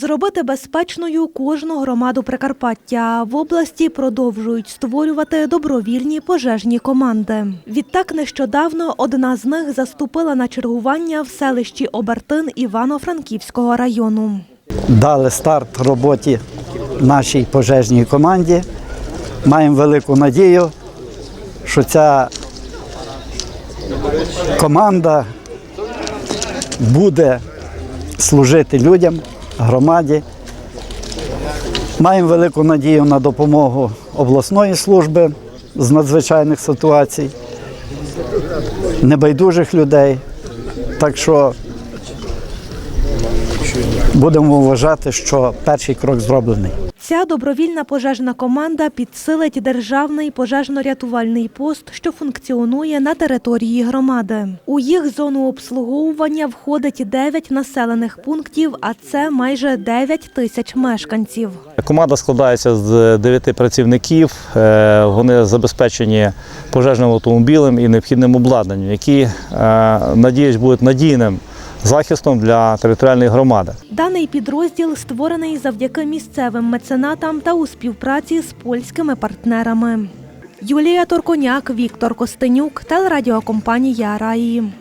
Зробити безпечною кожну громаду Прикарпаття в області продовжують створювати добровільні пожежні команди. Відтак нещодавно одна з них заступила на чергування в селищі Обертин Івано-Франківського району. дали старт роботі нашій пожежній команді. Маємо велику надію, що ця команда буде служити людям, громаді. Маємо велику надію на допомогу обласної служби з надзвичайних ситуацій, небайдужих людей. Так що будемо вважати, що перший крок зроблений. Ця добровільна пожежна команда підсилить державний пожежно-рятувальний пост, що функціонує на території громади. У їх зону обслуговування входить 9 населених пунктів, а це майже 9 тисяч мешканців. Команда складається з дев'яти працівників. Е, Вони забезпечені пожежним автомобілем і необхідним обладнанням, які е, надіюсь будуть надійним захистом для територіальної громади. Даний підрозділ створений завдяки місцевим меценатам та у співпраці з польськими партнерами. Юлія Торконяк, Віктор Костенюк, телерадіокомпанія Раї.